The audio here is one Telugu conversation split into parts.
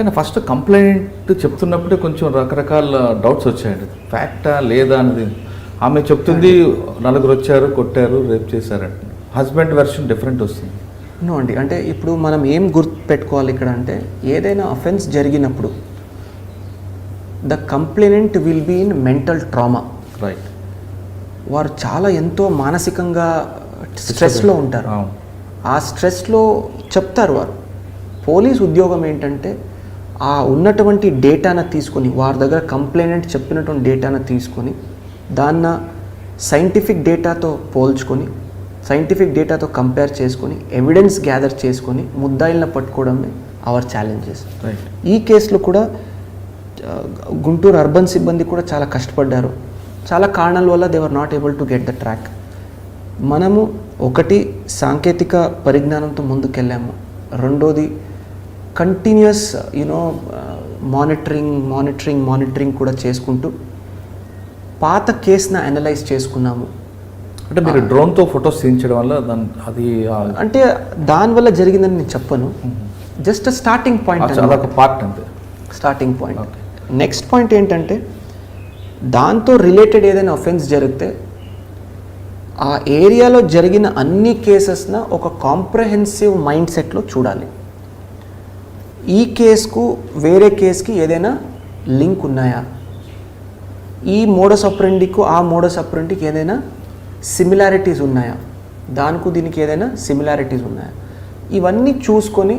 కానీ ఫస్ట్ కంప్లైంట్ చెప్తున్నప్పుడే కొంచెం రకరకాల డౌట్స్ వచ్చాయండి. ఫ్యాక్టా లేదా అనేది ఆమె చెప్తుంది నలుగురు వచ్చారు కొట్టారు రేప్ చేశారంట. హస్బెండ్ వెర్షన్ డిఫరెంట్ వస్తుంది. నో అండి. అంటే ఇప్పుడు మనం ఏం గుర్తు పెట్టుకోవాలి ఇక్కడ అంటే ఏదైనా అఫెన్స్ జరిగినప్పుడు the complainant will be in mental trauma right వారు చాలా ఎంతో మానసికంగా స్ట్రెస్లో ఉంటారు. ఆ స్ట్రెస్లో చెప్తారు వారు. పోలీస్ ఉద్యోగం ఏంటంటే ఆ ఉన్నటువంటి డేటాను తీసుకొని వారి దగ్గర కంప్లైనెంట్ చెప్పినటువంటి డేటాను తీసుకొని దాన్న సైంటిఫిక్ డేటాతో పోల్చుకొని సైంటిఫిక్ డేటాతో కంపేర్ చేసుకొని ఎవిడెన్స్ గ్యాదర్ చేసుకొని ముద్దాయిలను పట్టుకోవడమే అవర్ ఛాలెంజెస్. రైట్ ఈ కేసులో కూడా గుంటూరు అర్బన్ సిబ్బంది కూడా చాలా కష్టపడ్డారు. చాలా కారణాల వల్ల they are not able to get the track మనము ఒకటి సాంకేతిక పరిజ్ఞానంతో ముందుకెళ్ళాము. రెండోది continuous you know monitoring monitoring monitoring కూడా చేసుకుంటూ పాత కేసును అనలైజ్ చేసుకున్నాము. అంటే మీరు డ్రోన్తో ఫొటోస్ తీయించడం వల్ల దాని అది అంటే దానివల్ల జరిగిందని నేను చెప్పను. జస్ట్ స్టార్టింగ్ పాయింట్ అదొక పార్ట్ అంతే. Starting point. నెక్స్ట్ పాయింట్ ఏంటంటే దాంతో రిలేటెడ్ ఏదైనా అఫెన్స్ జరిగితే ఆ ఏరియాలో జరిగిన అన్ని కేసెస్న ఒక కాంప్రహెన్సివ్ మైండ్ సెట్లో చూడాలి. ఈ కేసుకు వేరే కేసుకి ఏదైనా లింక్ ఉన్నాయా? ఈ మోడస్ అప్రెండికు ఆ మోడస్ అప్రెండికి ఏదైనా సిమిలారిటీస్ ఉన్నాయా? దానికి దీనికి ఏదైనా సిమిలారిటీస్ ఉన్నాయా? ఇవన్నీ చూసుకొని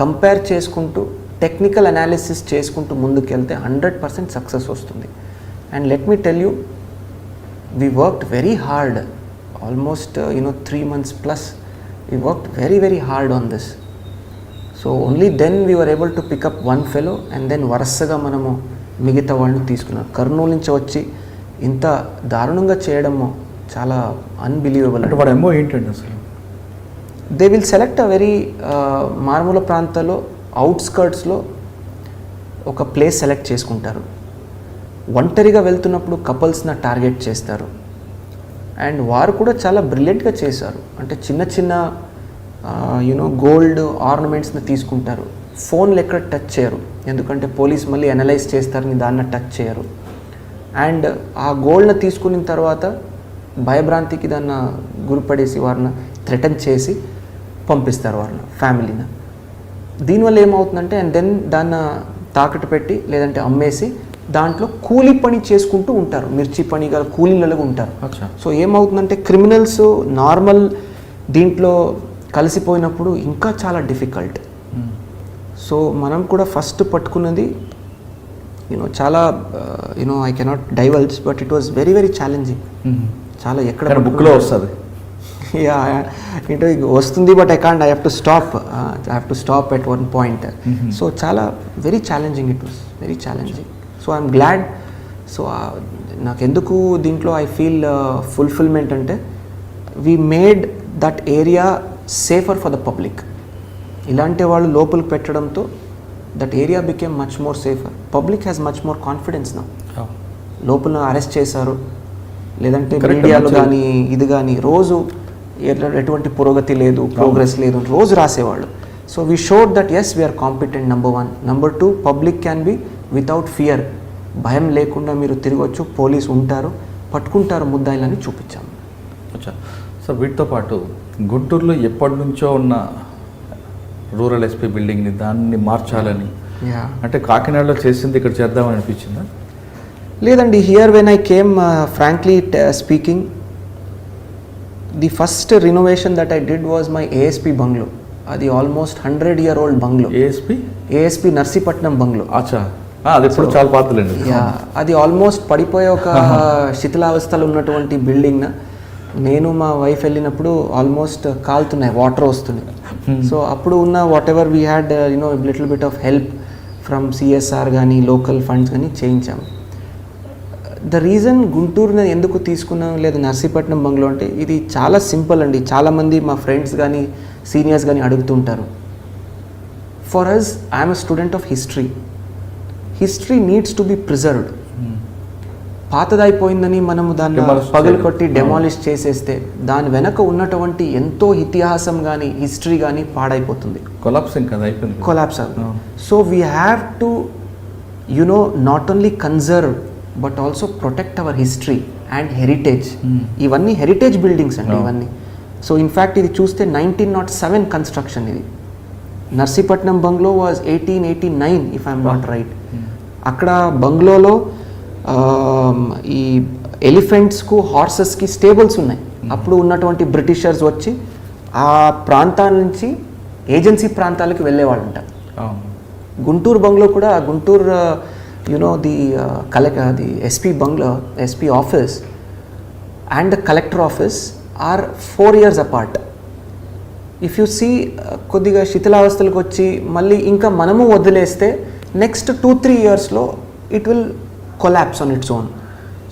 కంపేర్ చేసుకుంటూ టెక్నికల్ అనాలిసిస్ చేసుకుంటూ ముందుకెళ్తే హండ్రెడ్ పర్సెంట్ సక్సెస్ వస్తుంది. And let me tell you we worked very hard almost you know three months plus we worked very very hard on this so only then we were able to pick up one fellow and then వరుసగా మనము మిగతా వాళ్ళని తీసుకున్నాం కర్నూలు నుంచి వచ్చి ఇంత దారుణంగా చేయడము చాలా అన్బిలీవబుల్ అంటే వాడు ఏమో ఏంటండి అసలు? They will select a very మారుమూల ప్రాంతాల్లో అవుట్స్కర్ట్స్లో ఒక ప్లేస్ సెలెక్ట్ చేసుకుంటారు. ఒంటరిగా వెళ్తున్నప్పుడు కపుల్స్ని టార్గెట్ చేస్తారు. అండ్ వారు కూడా చాలా బ్రిలియంట్గా చేశారు. అంటే చిన్న చిన్న యూనో గోల్డ్ ఆర్నమెంట్స్ని తీసుకుంటారు. ఫోన్లు ఎక్కడ టచ్ చేయరు. ఎందుకంటే పోలీస్ మళ్ళీ అనలైజ్ చేస్తారని దాన్ని టచ్ చేయరు. అండ్ ఆ గోల్డ్ని తీసుకున్న తర్వాత భయభ్రాంతికి దాన్ని గురిపడేసి వారిని థ్రెటన్ చేసి పంపిస్తారు వారిని ఫ్యామిలీని దీనివల్ల ఏమవుతుందంటే అండ్ దెన్ దాన్ని తాకట్టు పెట్టి లేదంటే అమ్మేసి దాంట్లో కూలి పని చేసుకుంటూ ఉంటారు. మిర్చి పని గల కూలీలలో ఉంటారు. సో ఏమవుతుందంటే క్రిమినల్స్ నార్మల్ దీంట్లో కలిసిపోయినప్పుడు ఇంకా చాలా డిఫికల్ట్ సో మనం కూడా ఫస్ట్ పట్టుకున్నది యూనో చాలా you know I cannot divulge but it was very very challenging చాలా ఎక్కడ బుక్లో వస్తుంది. యా ఏంటో వస్తుంది but I can't I have to stop I have to stop at one point so చాలా very challenging it was very challenging so I'm glad so నాకు ఎందుకు దీంట్లో ఐ ఫీల్ ఫుల్ఫిల్మెంట్ అంటే we made that area safer for the public ఇలాంటి వాళ్ళు లోపలికి పెట్టడంతో that area became much more safer public has much more confidence నా లోపల అరెస్ట్ చేశారు. లేదంటే మీడియాలో. కానీ ఇది కానీ రోజు ఎటువంటి పురోగతి లేదు ప్రోగ్రెస్ లేదు రోజు రాసేవాళ్ళు. So we showed that as we are competent number one number two public can be without fear భయం లేకుండా మీరు తిరగొచ్చు పోలీస్ ఉంటారు పట్టుకుంటారు ముద్దాయిలని చూపించాము సార్ వీటితో పాటు గుంటూరులో ఎప్పటి నుంచో ఉన్న రూరల్ ఎస్పీ బిల్డింగ్ని దాన్ని మార్చాలని. అంటే కాకినాడలో చేసింది ఇక్కడ చేద్దామని అనిపించిందా? లేదండి here when I came frankly speaking the first renovation that I did was my ASP bungalow అది almost hundred year old bungalow ASP ASP Narsipatnam bungalow అచ్చా. అది చాలా పాతలేండి. అది ఆల్మోస్ట్ పడిపోయే ఒక శిథిలావస్థలో ఉన్నటువంటి బిల్డింగ్ నేను మా వైఫ్ వెళ్ళినప్పుడు ఆల్మోస్ట్ కాలుతున్నాయి వాటర్ వస్తున్నాయి సో అప్పుడు ఉన్న whatever we had you know little bit of help from CSR కానీ లోకల్ ఫండ్స్ కానీ చేయించాము ద రీజన్ గుంటూరుని ఎందుకు తీసుకున్నాం లేదా నర్సీపట్నం బంగ్లో అంటే ఇది చాలా సింపుల్ అండి. చాలామంది మా ఫ్రెండ్స్ కానీ సీనియర్స్ కానీ అడుగుతుంటారు. For us I'm a student of history history needs to be preserved పాతదైపోయిందని మనము దాన్ని పగలు. కొట్టి డెమాలిష్ చేసేస్తే దాని వెనక ఉన్నటువంటి ఎంతో ఇతిహాసం కానీ హిస్టరీ కానీ పాడైపోతుంది కొలాప్సింగ్ కదా అయిపోయింది. Collapse. So we have to you know not only conserve but also protect our history and heritage. ఇవన్నీ హెరిటేజ్ బిల్డింగ్స్ అండి. ఇవన్నీ సో ఇన్ఫ్యాక్ట్ ఇది చూస్తే నైన్టీన్ నాట్ సెవెన్ కన్స్ట్రక్షన్ ఇది Narsipatnam bungalow was eighteen eighty nine if I'm not right అక్కడ బంగ్లోలో ఈ ఎలిఫెంట్స్కు హార్సెస్కి స్టేబుల్స్ ఉన్నాయి. అప్పుడు ఉన్నటువంటి బ్రిటిషర్స్ వచ్చి ఆ ప్రాంతాల నుంచి ఏజెన్సీ ప్రాంతాలకు వెళ్ళేవాళ్ళంట. అవును. గుంటూరు బంగ్లో కూడా Guntur you know the collect the SP bungalow SP office and the collector office are four years apart if you see కొద్దిగా శిథిలావస్థలకు వచ్చి మళ్ళీ ఇంకా మనము వదిలేస్తే నెక్స్ట్ టూ త్రీ ఇయర్స్లో it will collapse on its own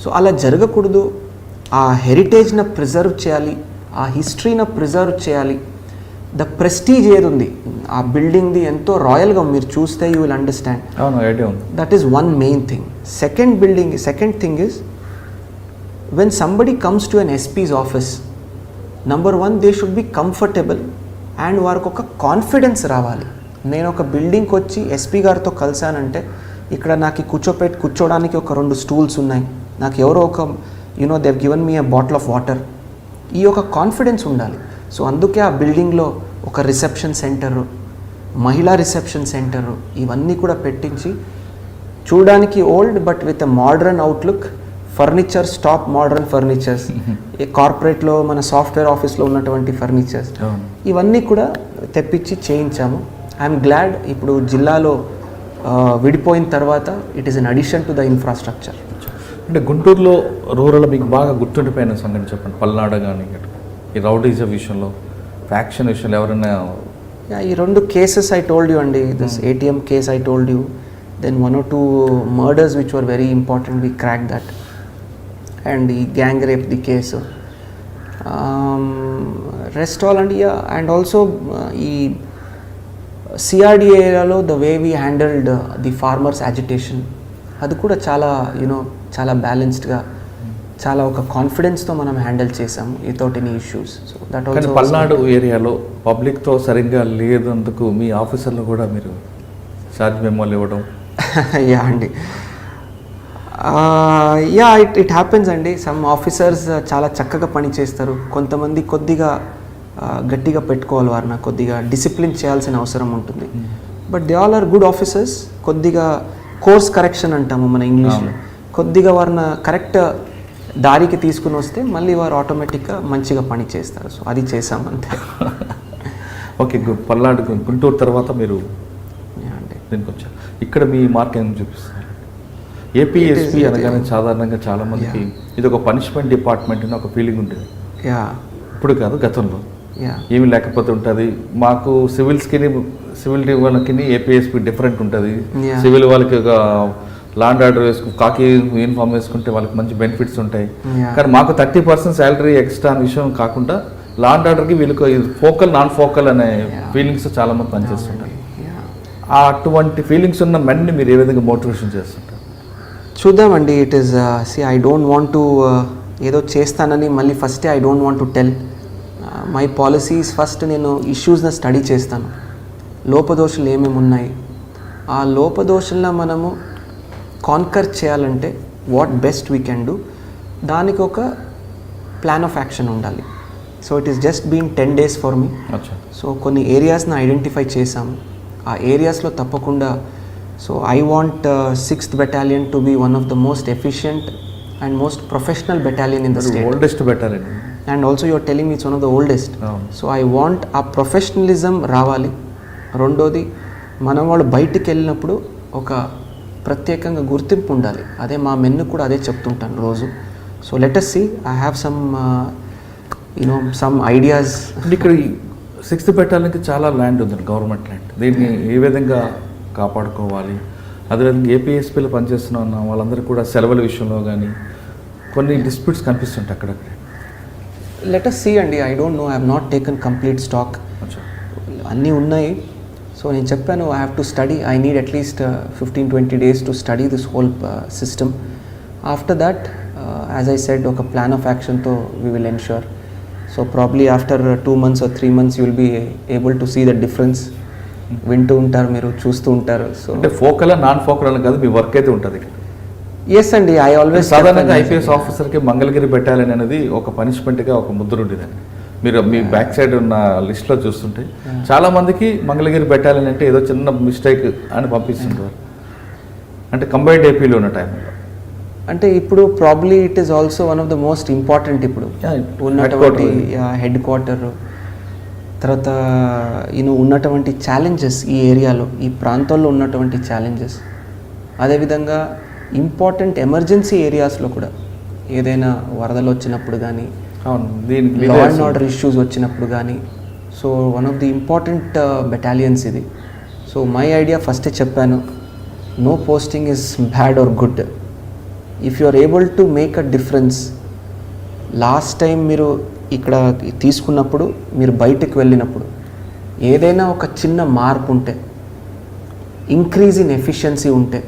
so అలా జరగకూడదు. ఆ హెరిటేజ్న ప్రిజర్వ్ చేయాలి. ఆ హిస్టరీని ప్రిజర్వ్ చేయాలి. ద ప్రెస్టీజ్ ఏది ఉంది ఆ బిల్డింగ్ది ఎంతో రాయల్గా మీరు చూస్తే you will understand that is one main thing second building second thing is when somebody comes to an SP's office number one they should be comfortable and వారికి ఒక కాన్ఫిడెన్స్ రావాలి. నేను ఒక బిల్డింగ్కి వచ్చి ఎస్పీ గారితో కలిశానంటే ఇక్కడ నాకు కూర్చోపెట్టి కూర్చోడానికి ఒక రెండు స్టూల్స్ ఉన్నాయి. నాకు ఎవరో ఒక you know they've given me a bottle of water ఈ యొక్క కాన్ఫిడెన్స్ ఉండాలి. సో అందుకే ఆ బిల్డింగ్లో ఒక రిసెప్షన్ సెంటరు మహిళా రిసెప్షన్ సెంటరు ఇవన్నీ కూడా పెట్టించి చూడడానికి old but with modern outlook furnitures top modern furnitures కార్పొరేట్లో మన సాఫ్ట్వేర్ ఆఫీస్లో ఉన్నటువంటి ఫర్నిచర్స్ ఇవన్నీ కూడా తెప్పించి చేయించాము. ఐఎమ్ గ్లాడ్ ఇప్పుడు జిల్లాలో విడిపోయిన తర్వాత it is an addition to the infrastructure అంటే గుంటూరులో రూరల్ మీకు బాగా గుర్తుండిపోయిన సంగతి చెప్పండి. పల్నాడు కానీ ఈ రౌడీజం విషయంలో ఫ్యాక్షన్ విషయంలో ఎవరైనా ఈ రెండు కేసెస్ ఐ టోల్డ్ యూ అండి. This ATM case I told you then one or two murders which were very important we crack that and ఈ gang rape the case rest all and and also ఈ సిఆర్డి ఏరియాలో the way we handled the farmers agitation అది కూడా చాలా యూనో చాలా బ్యాలెన్స్డ్గా చాలా ఒక కాన్ఫిడెన్స్తో మనం హ్యాండిల్ చేసాము without any issues so that also Palnadu ఏరియాలో పబ్లిక్తో సరిగ్గా లేదందుకు మీ ఆఫీసర్లు కూడా మీరు ఛార్జ్ మెమోలు ఇవ్వడం? యా అండి. యా ఇట్ ఇట్ హ్యాపెన్స్ అండి. సమ్ ఆఫీసర్స్ చాలా చక్కగా పని చేస్తారు. కొంతమంది కొద్దిగా గట్టిగా పెట్టుకోవాలి వారిని కొద్దిగా డిసిప్లిన్ చేయాల్సిన అవసరం ఉంటుంది. But they all are good officers కొద్దిగా కోర్స్ కరెక్షన్ అంటాము మన ఇంగ్లీష్లో కొద్దిగా వారిని కరెక్ట్ దారికి తీసుకుని వస్తే మళ్ళీ వారు ఆటోమేటిక్గా మంచిగా పని చేస్తారు. సో అది చేసాం అంతే. ఓకే పల్నాడు గుంటూరు తర్వాత మీరు దీనికి వచ్చారు. ఇక్కడ మీ మార్క్ ఏం చూపిస్తారు ఏపీఎస్పీ అనగానే సాధారణంగా చాలా మందికి ఇది ఒక పనిష్మెంట్ డిపార్ట్మెంట్ అని ఒక ఫీలింగ్ ఉండేది యా. ఇప్పుడు కాదు గతంలో. ఏమి లేకపోతే ఉంటుంది. మాకు సివిల్స్కి సివిల్ వాళ్ళకి ఏపీఎస్పీ డిఫరెంట్ ఉంటుంది. సివిల్ వాళ్ళకి ఒక లాండ్ ఆర్డర్ వేసుకు కాకి యూనిఫామ్ వేసుకుంటే వాళ్ళకి మంచి బెనిఫిట్స్ ఉంటాయి. కానీ మాకు థర్టీ పర్సెంట్ శాలరీ ఎక్స్ట్రా అనే విషయం కాకుండా లాండ్ ఆర్డర్కి వీళ్ళకి ఫోకల్ నాన్ ఫోకల్ అనే. ఫీలింగ్స్ చాలా మంది పనిచేస్తుంటారు. అటువంటి ఫీలింగ్స్ ఉన్న మెన్ని మీరు ఏ విధంగా మోటివేషన్ చేస్తుంటారు? చూద్దామండి. It is see I don't want to ఏదో చేస్తానని మళ్ళీ ఫస్టే I don't want to tell my policies first నేను ఇష్యూస్ని స్టడీ చేస్తాను. లోపదోషాలు ఏమేమి ఉన్నాయి? ఆ లోపదోషాలను మనము కాన్కర్ చేయాలంటే what best we can do దానికి ఒక ప్లాన్ ఆఫ్ యాక్షన్ ఉండాలి. So it is just been ten days for me so కొన్ని ఏరియాస్ని ఐడెంటిఫై చేసాము ఆ ఏరియాస్లో తప్పకుండా so I want sixth battalion to be one of the most efficient and most professional battalion in the state oldest better అండి also your telling it's one of the oldest. So I want ఆ ప్రొఫెషనలిజం రావాలి. రెండోది మనం వాళ్ళు బయటికి వెళ్ళినప్పుడు ఒక ప్రత్యేకంగా గుర్తింపు ఉండాలి. అదే మా మెన్ను కూడా అదే చెప్తుంటాను రోజు. So let's see I have some you know some ideas అంటే ఇక్కడ సిక్స్త్ పెట్టాలంటే చాలా ల్యాండ్ ఉంది గవర్నమెంట్ ల్యాండ్ దీన్ని ఏ విధంగా కాపాడుకోవాలి? అదేవిధంగా ఏపీఎస్పీలో పనిచేస్తున్న ఉన్న వాళ్ళందరూ కూడా సెలవుల విషయంలో కానీ కొన్ని డిస్ప్యూట్స్ కనిపిస్తుంటాయి అక్కడక్కడ. లెటస్ సి అండి I don't know I not taken complete stock అన్నీ ఉన్నాయి. సో నేను చెప్పాను I have to study I need at least fifteen twenty days to study this whole system after that as I said ఒక plan of యాక్షన్తో we will ensure so probably after two months or three months you will be able to see the difference వింటూ ఉంటారు మీరు చూస్తూ ఉంటారు. సో అంటే ఫోకల్ నాన్ ఫోకల్ అని కాదు మీ వర్క్ అయితే ఉంటుంది ఇక్కడ. ఎస్ అండి ఐ ఆల్వేస్ సాధారణంగా ఐపీఎస్ ఆఫీసర్కి మంగళగిరి బెటాలియన్ అనేది ఒక పనిష్మెంట్గా ఒక ముద్ర ఉండేదండి. మీరు మీ బ్యాక్ సైడ్ ఉన్న లిస్ట్లో చూస్తుంటే చాలా మందికి మంగళగిరి బెటాలియన్ అంటే ఏదో చిన్న మిస్టేక్ అని పంపిస్తుంటారు. అంటే కంబైన్డ్ ఏపీలో ఉన్న టైంలో అంటే ఇప్పుడు probably it is also one of the most important ఇప్పుడు. ఉన్నటువంటి. హెడ్ క్వార్టర్ తర్వాత ఈయన ఉన్నటువంటి ఛాలెంజెస్ ఈ ఏరియాలో ఈ ప్రాంతాల్లో ఉన్నటువంటి ఛాలెంజెస్ అదేవిధంగా ఇంపార్టెంట్ ఎమర్జెన్సీ ఏరియాస్లో కూడా ఏదైనా వరదలు వచ్చినప్పుడు కానీ అవును దీనికి లా అండ్ ఆర్డర్ ఇష్యూస్ వచ్చినప్పుడు కానీ so one of the important battalions ఇది. సో మై ఐడియా ఫస్టే చెప్పాను no posting is bad or good if you are able to make a difference last time మీరు ఇక్కడ తీసుకున్నప్పుడు మీరు బయటకు వెళ్ళినప్పుడు ఏదైనా ఒక చిన్న మార్పు ఉంటే ఇంక్రీజ్ ఇన్ ఎఫిషియన్సీ ఉంటే